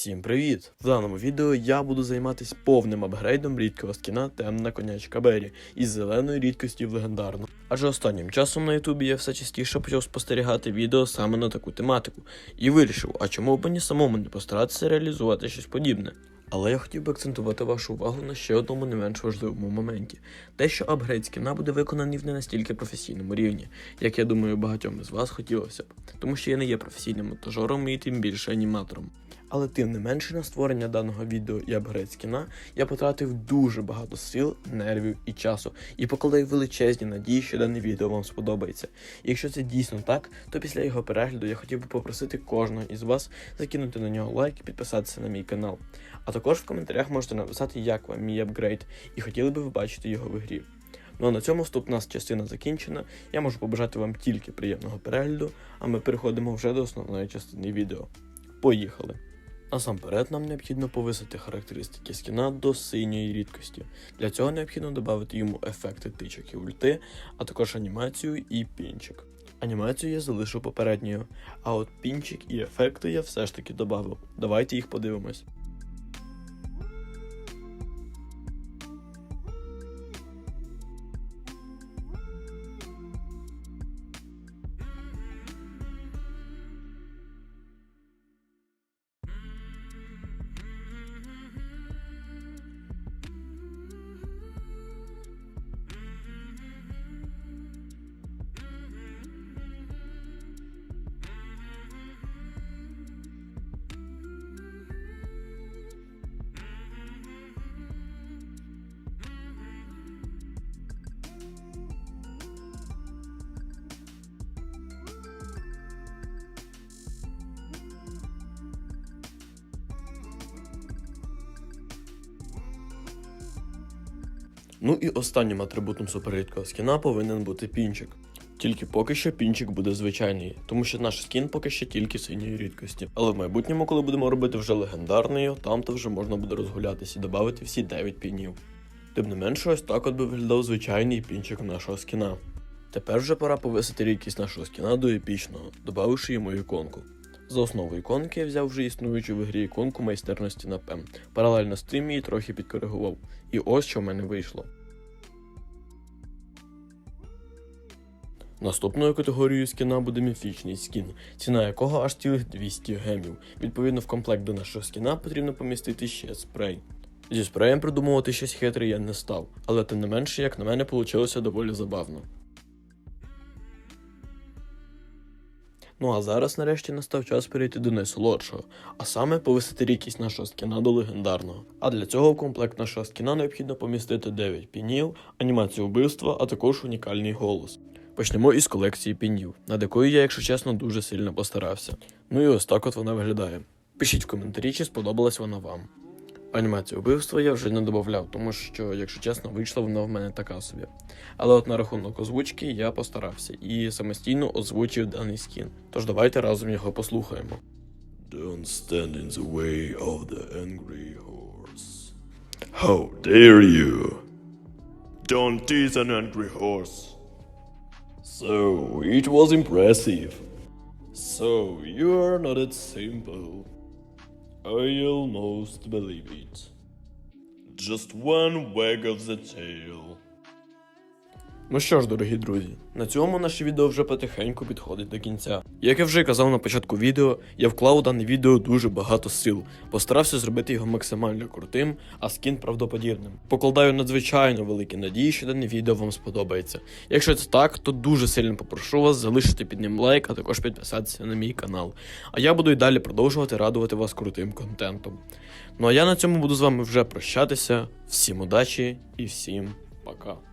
Всім привіт! В даному відео я буду займатися повним апгрейдом рідкого скіна темна конячка Бері із зеленою рідкістю в легендарну. Адже останнім часом на Ютубі я все частіше почав спостерігати відео саме на таку тематику і вирішив, а чому б мені самому не постаратися реалізувати щось подібне. Але я хотів би акцентувати вашу увагу на ще одному не менш важливому моменті: те, що апгрейд скіна буде виконаний в не настільки професійному рівні, як я думаю, багатьом із вас хотілося б, тому що я не є професійним монтажером і тим більше аніматором. Але тим не менше на створення даного відео і апгрейд я потратив дуже багато сил, нервів і часу, і покладаю величезні надії, що дане відео вам сподобається. І якщо це дійсно так, то після його перегляду я хотів би попросити кожного із вас закинути на нього лайк і підписатися на мій канал. А також в коментарях можете написати, як вам мій апгрейд, і хотіли би ви бачити його в грі. Ну а на цьому вступна частина закінчена. Я можу побажати вам тільки приємного перегляду, а ми переходимо вже до основної частини відео. Поїхали! Насамперед нам необхідно повисити характеристики скіна до синьої рідкості. Для цього необхідно додати йому ефекти тичок і ульти, а також анімацію і пінчик. Анімацію я залишу попередньою, а от пінчик і ефекти я все ж таки додав. Давайте їх подивимось. Ну і останнім атрибутом суперрідкого скіна повинен бути пінчик. Тільки поки що пінчик буде звичайний, тому що наш скін поки що тільки синьої рідкості. Але в майбутньому, коли будемо робити вже легендарною, там то вже можна буде розгулятися і додати всі 9 пінів. Тим не менше, ось так от би виглядав звичайний пінчик нашого скіна. Тепер вже пора повисити рідкість нашого скіна до епічного, додавши йому іконку. За основу іконки я взяв вже існуючу в грі іконку майстерності на ПЕМ. Паралельно з тим її трохи підкоригував. І ось що в мене вийшло. Наступною категорією скіна буде міфічний скін, ціна якого аж цілих 200 гемів. Відповідно, в комплект до нашого скіна потрібно помістити ще спрей. Зі спреєм придумувати щось хитре я не став, але тим не менше, як на мене, вийшло доволі забавно. Ну а зараз нарешті настав час перейти до найсолодшого, а саме повисити рідкість нашого скіна до легендарного. А для цього в комплект нашого скіна необхідно помістити 9 пінів, анімацію вбивства, а також унікальний голос. Почнемо із колекції пінів, над якою я, якщо чесно, дуже сильно постарався. Ну і ось так от вона виглядає. Пишіть в коментарі, чи сподобалась вона вам. Анімацію вбивства я вже не додавав, тому що, якщо чесно, вийшла вона в мене така собі. Але от на рахунок озвучки я постарався і самостійно озвучив даний скін. Тож давайте разом його послухаємо. Don't stand in the way of the angry horse. How dare you? Don't tease an angry horse. So, it was impressive. So, you are not that simple. I almost believe it. Just one wag of the tail. Ну що ж, дорогі друзі, на цьому наше відео вже потихеньку підходить до кінця. Як я вже казав на початку відео, я вклав у дане відео дуже багато сил, постарався зробити його максимально крутим, а скін правдоподібним. Покладаю надзвичайно великі надії, що дане відео вам сподобається. Якщо це так, то дуже сильно попрошу вас залишити під ним лайк, а також підписатися на мій канал. А я буду й далі продовжувати радувати вас крутим контентом. Ну а я на цьому буду з вами вже прощатися. Всім удачі і всім пока.